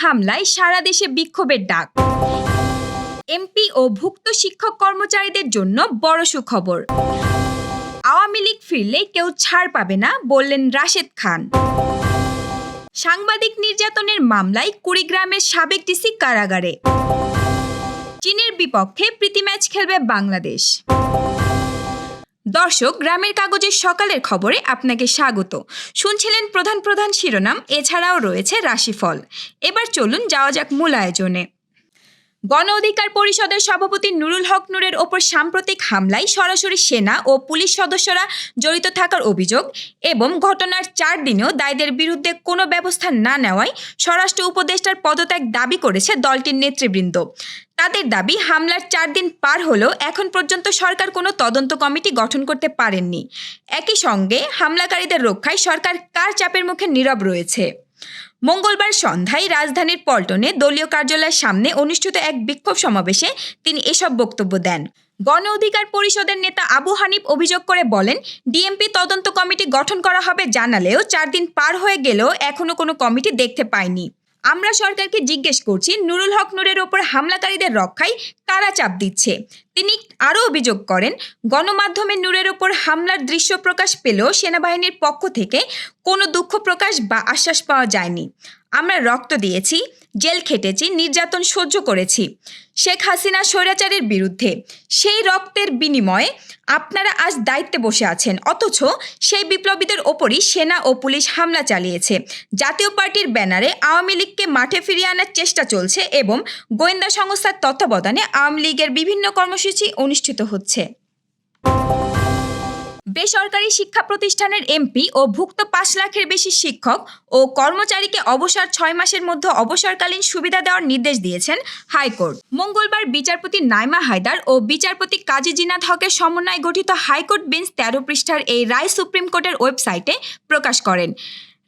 হামলায় সারা দেশে বিক্ষোভের ডাক। এমপি ও ভুক্ত শিক্ষক কর্মচারীদের জন্য বড় সুখবর। আওয়ামী লীগ ফিরলে কেউ ছাড় পাবে না বললেন রাশেদ খান। সাংবাদিক নির্যাতনের মামলায় কুড়িগ্রামের সাবেক ডিসি কারাগারে। চীনের বিপক্ষে প্রীতি ম্যাচ খেলবে বাংলাদেশ। দর্শক, গ্রামের কাগজের সকালের খবরে আপনাকে স্বাগত। শুনছিলেন প্রধান প্রধান শিরোনাম, এছাড়াও রয়েছে রাশিফল। এবার চলুন যাওয়া যাক মূল আয়োজনে। গণ অধিকার পরিষদের সভাপতি নুরুল হক নূরের ওপর সাম্প্রতিক হামলায় সরাসরি সেনা ও পুলিশ সদস্যরা জড়িত থাকার অভিযোগ এবং ঘটনার চার দিনেও দায়ীদের বিরুদ্ধে কোনো ব্যবস্থা না নেওয়ায় স্বরাষ্ট্র উপদেষ্টার পদত্যাগ দাবি করেছে দলটির নেতৃবৃন্দ। তাদের দাবি হামলার চার দিন পার হলেও এখন পর্যন্ত সরকার কোনো তদন্ত কমিটি গঠন করতে পারেননি। একই সঙ্গে হামলাকারীদের রক্ষায় সরকার কার চাপের মুখে নীরব রয়েছে? মঙ্গলবার সন্ধ্যায় রাজধানীর পল্টনে দলীয় কার্যালয়ের সামনে অনুষ্ঠিত এক বিক্ষোভ সমাবেশে তিনি এসব বক্তব্য দেন। গণ অধিকার পরিষদের নেতা আবু হানিফ অভিযোগ করে বলেন, ডিএমপি তদন্ত কমিটি গঠন করা হবে জানালেও চার দিন পার হয়ে গেলেও এখনও কোনো কমিটি দেখতে পাইনি আমরা সরকারকে জিজ্ঞেস করছি, নুরুল হক নুরের ওপর হামলাকারীদের রক্ষায় কারা চাপ দিচ্ছে? তিনি আরও অভিযোগ করেন, গণমাধ্যমে নূরের ওপর হামলার দৃশ্য প্রকাশ পেলেও সেনাবাহিনীর পক্ষ থেকে কোনো দুঃখ প্রকাশ বা আশ্বাস পাওয়া যায়নি। আমরা রক্ত দিয়েছি, জেল খেটেছি, নির্যাতন সহ্য করেছি। শেখ হাসিনা স্বৈরাচারের বিরুদ্ধে সেই রক্তের বিনিময়ে আপনারা আজ দায়িত্বে বসে আছেন, অথচ সেই বিপ্লবীদের ওপরই সেনা ও পুলিশ হামলা চালিয়েছে। জাতীয় পার্টির ব্যানারে আওয়ামী লীগকে মাঠে ফিরিয়ে আনার চেষ্টা চলছে এবং গোয়েন্দা সংস্থার তত্ত্বাবধানে আওয়ামী লীগের বিভিন্ন কর্মসূচি অনুষ্ঠিত হচ্ছে। বেসরকারি শিক্ষা প্রতিষ্ঠানের এমপি ও ভুক্ত পাঁচ লাখের বেশি শিক্ষক ও কর্মচারীকে অবসর ছয় মাসের মধ্যে অবসরকালীন সুবিধা দেওয়ার নির্দেশ দিয়েছেন হাইকোর্ট। মঙ্গলবার বিচারপতি নাইমা হায়দার ও বিচারপতি কাজী জিনাদ হকের সমন্বয়ে গঠিত হাইকোর্ট বেঞ্চ তেরো পৃষ্ঠার এই রায় সুপ্রিম কোর্টের ওয়েবসাইটে প্রকাশ করেন।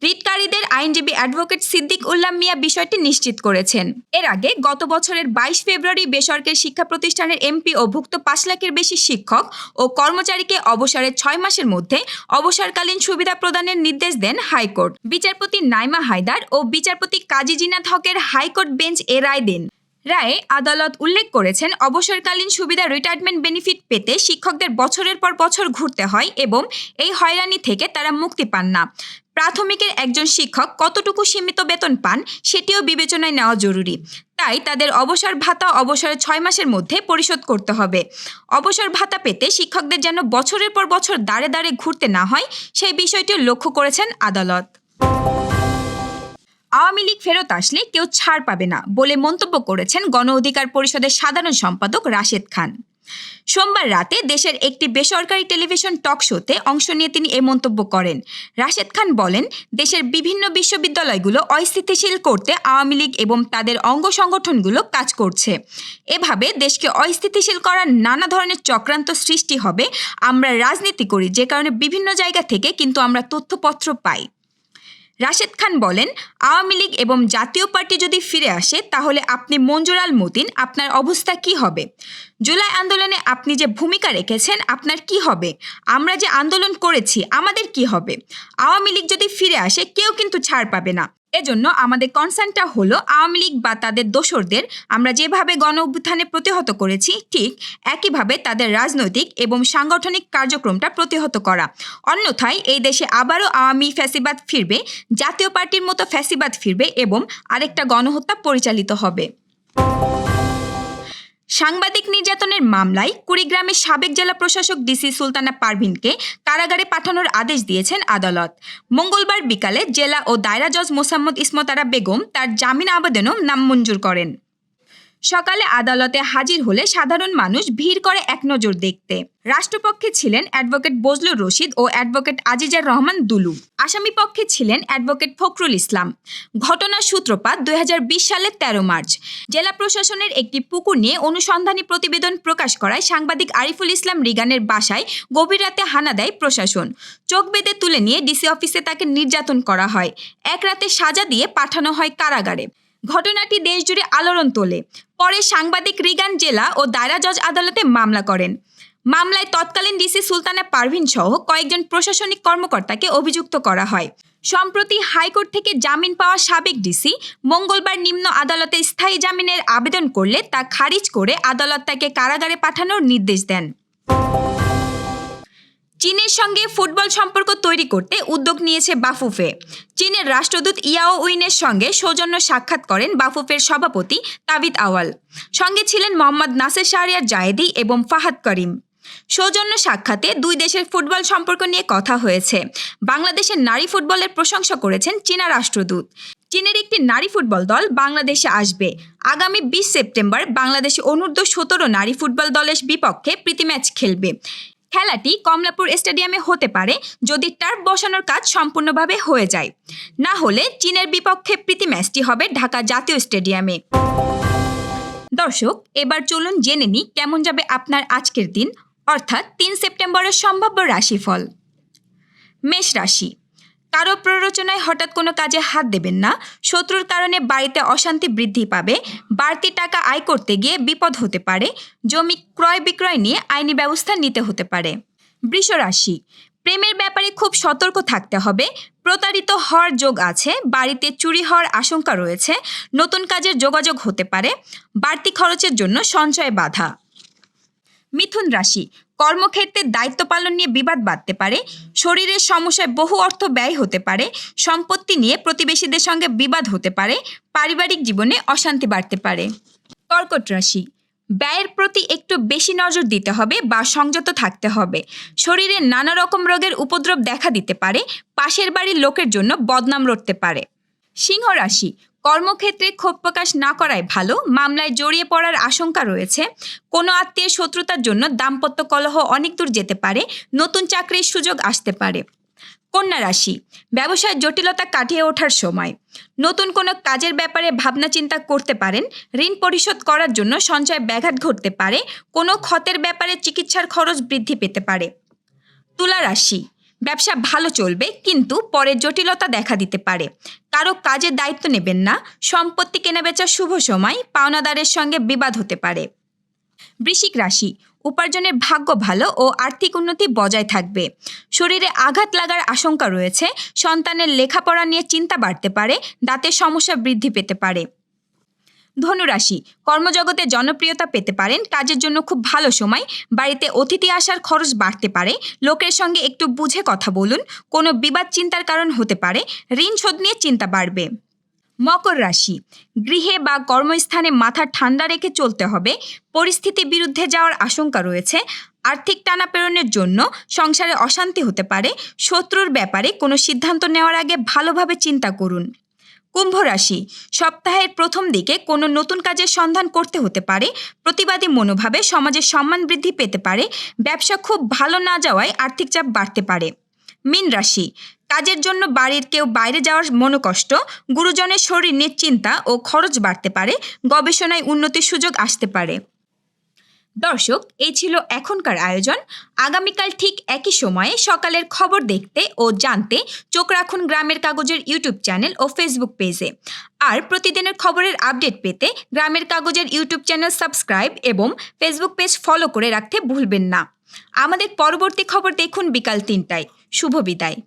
রিটকারীদের আইনজীবী অ্যাডভোকেট সিদ্দিক উল্লাম মিয়া বিষয়টি নিশ্চিত করেছেন। এর আগে গত বছরের বাইশ ফেব্রুয়ারি বেসরকারি শিক্ষা প্রতিষ্ঠানের এমপি ও ভুক্ত পাঁচ লাখের বেশি শিক্ষক ও কর্মচারীকে অবসরের ছয় মাসের মধ্যে অবসরকালীন সুবিধা প্রদানের নির্দেশ দেন হাইকোর্ট। বিচারপতি নাইমা হায়দার ও বিচারপতি কাজী জিনাত হকের হাইকোর্ট বেঞ্চ এ রায় দেন। রায়ে আদালত উল্লেখ করেছেন, অবসরকালীন সুবিধা রিটায়ারমেন্ট বেনিফিট পেতে শিক্ষকদের বছরের পর বছর ঘুরতে হয় এবং এই হয়রানি থেকে তারা মুক্তি পান না। প্রাথমিকের একজন শিক্ষক কতটুকু সীমিত বেতন পান সেটিও বিবেচনায় নেওয়া জরুরি। তাই তাদের অবসর ভাতা অবসরের ছয় মাসের মধ্যে পরিশোধ করতে হবে। অবসর ভাতা পেতে শিক্ষকদের যেন বছরের পর বছর দাঁড়ে দাঁড়ে ঘুরতে না হয়, সেই বিষয়টিও লক্ষ্য করেছেন আদালত। আওয়ামী লীগ ফেরত আসলে কেউ ছাড় পাবে না বলে মন্তব্য করেছেন গণ অধিকার পরিষদের সাধারণ সম্পাদক রাশেদ খান। সোমবার রাতে দেশের একটি বেসরকারি টেলিভিশন টক শোতে অংশ নিয়ে তিনি এ মন্তব্য করেন। রাশেদ খান বলেন, দেশের বিভিন্ন বিশ্ববিদ্যালয়গুলো অস্থিতিশীল করতে আওয়ামী লীগ এবং তাদের অঙ্গ সংগঠনগুলো কাজ করছে। এভাবে দেশকে অস্থিতিশীল করার নানা ধরনের চক্রান্ত সৃষ্টি হবে। আমরা রাজনীতি করি, যে কারণে বিভিন্ন জায়গা থেকে কিন্তু আমরা তথ্যপত্র পাই। রাশেদ খান বলেন, আওয়ামী লীগ এবং জাতীয় পার্টি যদি ফিরে আসে, তাহলে আপনি মঞ্জুরাল মতিন, আপনার অবস্থা কি হবে? জুলাই আন্দোলনে আপনি যে ভূমিকা রেখেছেন, আপনার কি হবে? আমরা যে আন্দোলন করেছি, আমাদের কি হবে? আওয়ামী লীগ যদি ফিরে আসে, কেউ কিন্তু ছাড় পাবে না। এজন্য আমাদের কনসার্নটা হলো আওয়ামী লীগ বা তাদের দোসরদের আমরা যেভাবে গণ অভ্যুত্থানে প্রতিহত করেছি, ঠিক একইভাবে তাদের রাজনৈতিক এবং সাংগঠনিক কার্যক্রমটা প্রতিহত করা। অন্যথায় এই দেশে আবারও আওয়ামী ফ্যাসিবাদ ফিরবে, জাতীয় পার্টির মতো ফ্যাসিবাদ ফিরবে এবং আরেকটা গণহত্যা পরিচালিত হবে। সাংবাদিক নির্যাতনের মামলায় কুড়িগ্রামের সাবেক জেলা প্রশাসক ডিসি সুলতানা পারভিনকে কারাগারে পাঠানোর আদেশ দিয়েছেন আদালত। মঙ্গলবার বিকালে জেলা ও দায়রা জজ মোসাম্মদ ইসমতারা বেগম তার জামিন আবেদনও নাম মঞ্জুর করেন। সকালে আদালতে হাজির হলে সাধারণ মানুষ ভিড় করে এক নজর দেখতে। রাষ্ট্রপক্ষে ছিলেন অ্যাডভোকেট বজলুর রশিদ ও অ্যাডভোকেট আজিজার রহমান দুলু। আসামি পক্ষে ছিলেন অ্যাডভোকেট ফখরুল ইসলাম। ঘটনার সূত্রপাত দু হাজার বিশ সালের তেরো মার্চ। জেলা প্রশাসনের একটি পুকুর নিয়ে অনুসন্ধানী প্রতিবেদন প্রকাশ করায় সাংবাদিক আরিফুল ইসলাম রিগানের বাসায় গভীর রাতে হানা দেয় প্রশাসন। চোখ বেঁধে তুলে নিয়ে ডিসি অফিসে তাকে নির্যাতন করা হয়। এক রাতে সাজা দিয়ে পাঠানো হয় কারাগারে। ঘটনাটি দেশজুড়ে আলোড়ন তোলে। পরে সাংবাদিক রিগান জেলা ও দায়রা জজ আদালতে মামলা করেন। মামলায় তৎকালীন ডিসি সুলতানা পারভিন সহ কয়েকজন প্রশাসনিক কর্মকর্তাকে অভিযুক্ত করা হয়। সম্প্রতি হাইকোর্ট থেকে জামিন পাওয়া সাবেক ডিসি মঙ্গলবার নিম্ন আদালতে স্থায়ী জামিনের আবেদন করলে তা খারিজ করে আদালত তাকে কারাগারে পাঠানোর নির্দেশ দেন। চীনের সঙ্গে ফুটবল সম্পর্ক তৈরি করতে উদ্যোগ নিয়েছে বাফুফে। চীনের রাষ্ট্রদূত ইয়াও উইনের সঙ্গে সৌজন্য সাক্ষাৎ করেন বাফুফের সভাপতি তাবিদ আওয়াল। সঙ্গে ছিলেন মোহাম্মদ নাসের শাহরিয়ার জায়েদি এবং ফাহাদ করিম। সৌজন্য সাক্ষাতে দুই দেশের ফুটবল সম্পর্ক নিয়ে কথা হয়েছে। বাংলাদেশের নারী ফুটবলের প্রশংসা করেছেন চীনা রাষ্ট্রদূত। চীনের একটি নারী ফুটবল দল বাংলাদেশে আসবে। আগামী বিশ সেপ্টেম্বর বাংলাদেশে অনূর্ধ্ব সতেরো নারী ফুটবল দলের বিপক্ষে প্রীতি ম্যাচ খেলবে। খেলাটি কমলাপুর স্টেডিয়ামে হতে পারে যদি টার্ফ বসানোর কাজ সম্পূর্ণভাবে হয়ে যায়। না হলে চীনের বিপক্ষে প্রীতি ম্যাচটি হবে ঢাকা জাতীয় স্টেডিয়ামে। দর্শক, এবার চলুন জেনে নিই কেমন যাবে আপনার আজকের দিন, অর্থাৎ তিন সেপ্টেম্বরের সম্ভাব্য রাশিফল। মেষ রাশি। কারও প্ররোচনায় হঠাৎ কোনো কাজে হাত দেবেন না, শত্রুর কারণে বাড়িতে অশান্তি বৃদ্ধি পাবে, বাড়তি টাকা আয় করতে গিয়ে বিপদ হতে পারে, জমি ক্রয় বিক্রয় নিয়ে আইনি ব্যবস্থা নিতে হতে পারে। বৃষ রাশি প্রেমের ব্যাপারে খুব সতর্ক থাকতে হবে, প্রতারিত হওয়ার যোগ আছে, বাড়িতে চুরি হওয়ার আশঙ্কা রয়েছে, নতুন কাজের যোগাযোগ হতে পারে, বাড়তি খরচের জন্য সঞ্চয় বাধা। মিথুন রাশি। কর্মক্ষেত্রে দায়িত্ব পালন নিয়ে বিবাদ বাড়তে পারে। শরীরের সমস্যায় বহু অর্থ ব্যয় হতে পারে। সম্পত্তি নিয়ে প্রতিবেশীদের সঙ্গে বিবাদ হতে পারে। পারিবারিক জীবনে অশান্তি বাড়তে পারে। কর্কট রাশি। ব্যয়ের প্রতি একটু বেশি নজর দিতে হবে বা সংযত থাকতে হবে। শরীরে নানা রকম রোগের উপদ্রব দেখা দিতে পারে। পাশের বাড়ির লোকের জন্য বদনাম রটতে পারে। সিংহ রাশি। কর্মক্ষেত্রে ক্ষোভ প্রকাশ না করাই ভালো। মামলায় জড়িয়ে পড়ার আশঙ্কা রয়েছে। কোনো আত্মীয় শত্রুতার জন্য দাম্পত্য কলহ অনেক দূর যেতে পারে। নতুন চাকরির সুযোগ আসতে পারে। কন্যা রাশি, ব্যবসায় জটিলতা কাটিয়ে ওঠার সময়। নতুন কোনো কাজের ব্যাপারে ভাবনা চিন্তা করতে পারেন। ঋণ পরিশোধ করার জন্য সঞ্চয় ব্যাঘাত ঘটতে পারে। কোনো ক্ষতের ব্যাপারে চিকিৎসার খরচ বৃদ্ধি পেতে পারে। তুলা রাশি ব্যবসা ভালো চলবে, কিন্তু পরে জটিলতা দেখা দিতে পারে। কারও কাজের দায়িত্ব নেবেন না, সম্পত্তি কেনাবেচার শুভ সময় পাওনাদারের সঙ্গে বিবাদ হতে পারে। বৃশ্চিক রাশি, উপার্জনের ভাগ্য ভালো ও আর্থিক উন্নতি বজায় থাকবে। শরীরে আঘাত লাগার আশঙ্কা রয়েছে, সন্তানের লেখাপড়া নিয়ে চিন্তা বাড়তে পারে, দাঁতের সমস্যা বৃদ্ধি পেতে পারে। ধনুরাশি। কর্মজগতে জনপ্রিয়তা পেতে পারেন, কাজের জন্য খুব ভালো সময়, বাড়িতে অতিথি আসার খরচ বাড়তে পারে, লোকের সঙ্গে একটু বুঝে কথা বলুন, কোনো বিবাদ চিন্তার কারণ হতে পারে, ঋণ শোধ নিয়ে চিন্তা বাড়বে। মকর রাশি, গৃহে বা কর্মস্থানে মাথা ঠান্ডা রেখে চলতে হবে পরিস্থিতি বিরুদ্ধে যাওয়ার আশঙ্কা রয়েছে, আর্থিক টানা টানাপেরণের জন্য সংসারে অশান্তি হতে পারে, শত্রুর ব্যাপারে কোনো সিদ্ধান্ত নেওয়ার আগে ভালোভাবে চিন্তা করুন। কুম্ভ রাশি। সপ্তাহের প্রথম দিকে কোনো নতুন কাজের সন্ধান করতে হতে পারে, প্রতিবাদী মনোভাবে সমাজের সম্মান বৃদ্ধি পেতে পারে, ব্যবসা খুব ভালো না যাওয়ায় আর্থিক চাপ বাড়তে পারে। মীন রাশি। কাজের জন্য বাড়ির কেউ বাইরে যাওয়ার মনোকষ্ট, গুরুজনের শরীর নিশ্চিন্তা ও খরচ বাড়তে পারে, গবেষণায় উন্নতির সুযোগ আসতে পারে। দর্শক, এই ছিল এখনকার আয়োজন। আগামীকাল ঠিক একই সময়ে সকালের খবর দেখতে ও জানতে চোখ রাখুন গ্রামের কাগজের ইউটিউব চ্যানেল ও ফেসবুক পেজে। আর প্রতিদিনের খবরের আপডেট পেতে গ্রামের কাগজের ইউটিউব চ্যানেল সাবস্ক্রাইব এবং ফেসবুক পেজ ফলো করে রাখতে ভুলবেন না। আমাদের পরবর্তী খবর দেখুন বিকাল তিনটায়। শুভ বিদায়।